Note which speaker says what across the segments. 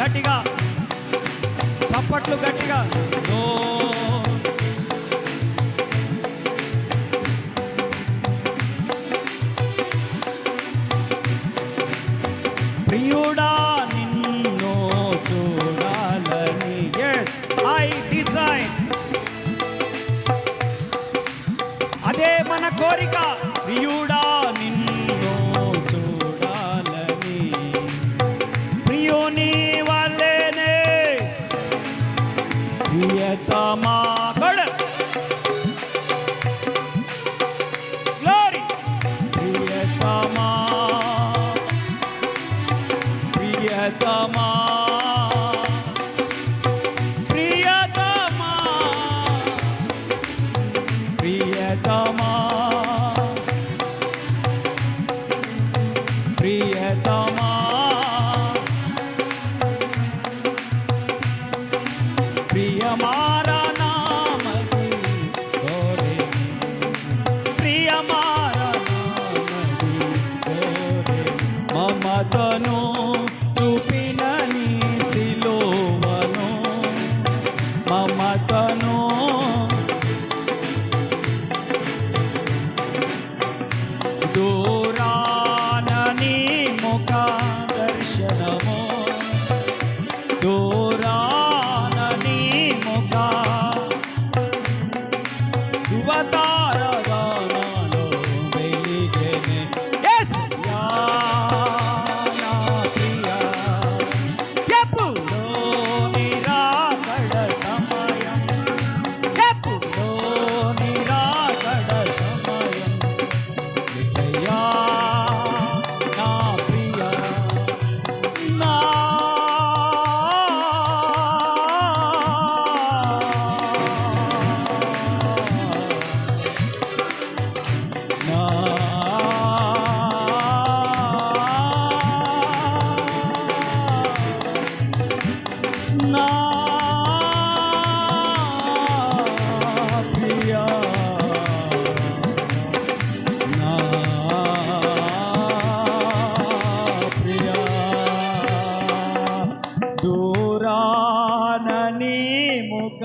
Speaker 1: గట్టిగా చప్పట్లు గట్టిగా. Rama do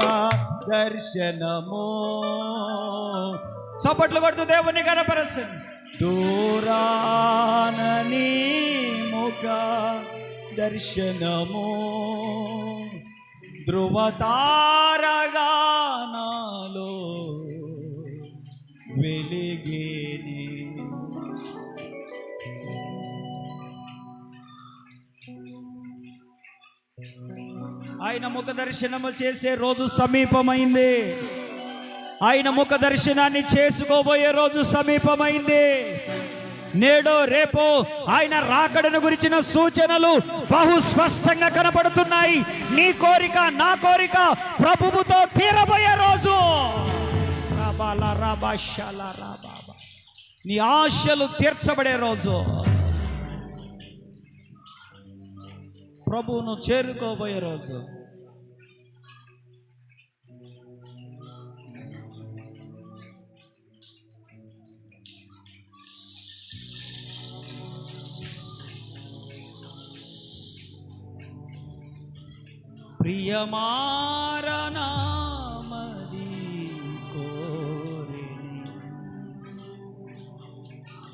Speaker 1: ముఖ దర్శనము. చప్పట్లు కొడుతూ దేవుని కనపరచండి దూరానని ముఖ దర్శనము. ధ్రువతారగా నాలో వెలిగే ఆయన ముఖ దర్శనము చేసే రోజు సమీపమైంది. ఆయన ముఖ దర్శనాన్ని చేసుకోబోయే రోజు సమీపమైంది. నేడో రేపో ఆయన రాకడను గురించిన సూచనలు బహు స్పష్టంగా కనపడుతున్నాయి. నీ కోరిక నా కోరిక ప్రభువుతో తీరబోయే రోజు. రాబాల రాబాషాల రాబాబా నీ ఆశలు తీర్చబడే రోజు. ప్రభువును చేరుకోబోయే రోజు. ప్రియమారనామది కోరిని.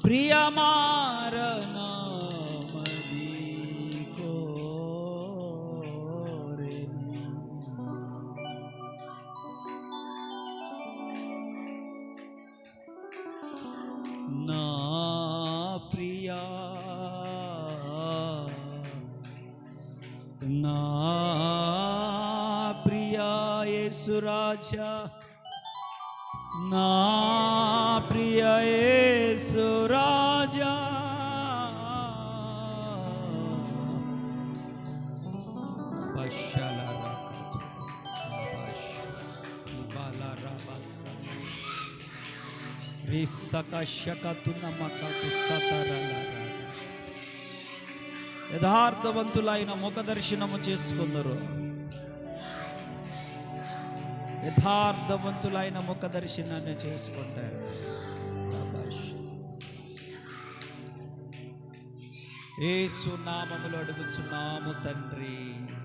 Speaker 1: ప్రియమారనా ना प्रिया ये सुराजा ना प्रिया ये सुराजा सका शका तू नमका तू सता रंगा యథార్థవంతులైన ముఖ దర్శనము చేసుకుందరు. యథార్థవంతులైన ముఖ దర్శనాన్ని చేసుకుంటారు. ఏసు నామములో అడుగుచున్నాము తండ్రి.